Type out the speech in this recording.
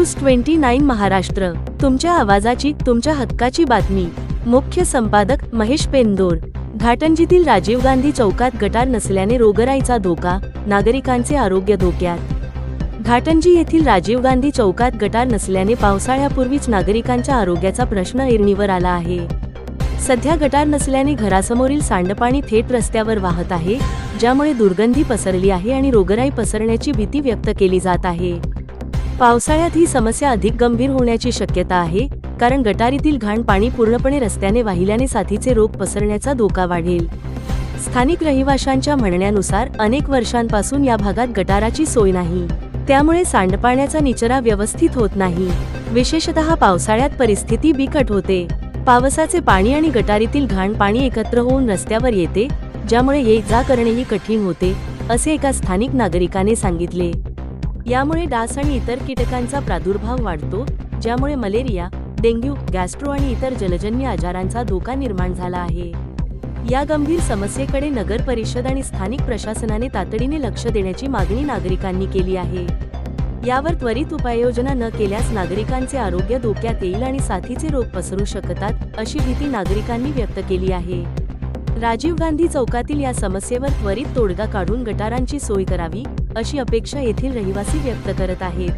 News twenty nine Maharashtra. तुमच्या आवाजाची तुमच्या हक्काची बातमी. मुख्य संपादक महेश पेंदोर. घाटंजीतील राजीव गांधी चौकात गटार नसल्याने रोगराईचा धोका नागरिकांचे आरोग्य धोक्यात. घाटंजी येथील राजीव गांधी चौकात गटार नसल्याने पावसाळ्यापूर्वीच नागरिकांच्या आरोग्याचा प्रश्न ऐरणीवर आला आहे. सध्या गटार नसल्याने घरासमोरील सांडपाणी थेट रस्त्यावर वाहत आहे ज्यामुळे दुर्गंधी पसरली आहे आणि रोगराई पसरण्याची भीती व्यक्त केली जात आहे. पावसाळ्यात ही समस्या अधिक गंभीर होण्याची शक्यता आहे कारण गटारीतील घाण पाणी पूर्णपणे रस्त्याने वाहिल्याने साथीचे रोग पसरण्याचा धोका वाढेल. स्थानिक रहिवाशांच्या म्हणण्यानुसार अनेक वर्षांपासून या भागात गटाराची सोय नाही. त्यामुळे सांडपाण्याचा निचरा व्यवस्थित होत नाही. विशेषतः पावसाळ्यात परिस्थिती बिकट होते. पावसाचे पाणी आणि गटारीतील घाण पाणी एकत्र होऊन रस्त्यावर येते ज्यामुळे ये जा करणेही कठीण होते असे एका स्थानिक नागरिकाने सांगितले. यामुळे डास आणि इतर कीटकांचा प्रादुर्भाव वाढतो ज्यामुळे मलेरिया डेंग्यू गॅस्ट्रो आणि इतर जलजन्य आजारांचा धोका निर्माण झाला आहे. या गंभीर समस्येकडे नगर परिषद आणि स्थानिक प्रशासनाने तातडीने लक्ष देण्याची मागणी नागरिकांनी केली आहे. यावर त्वरित उपाययोजना न केल्यास नागरिकांचे आरोग्य धोक्यात येईल आणि साथीचे रोग पसरू शकतात अशी भीती नागरिकांनी व्यक्त केली आहे. राजीव गांधी चौकातील या समस्येवर त्वरित तोडगा काढून गटारांची सोय करावी अशी अपेक्षा येथील रहिवासी व्यक्त करत आहेत.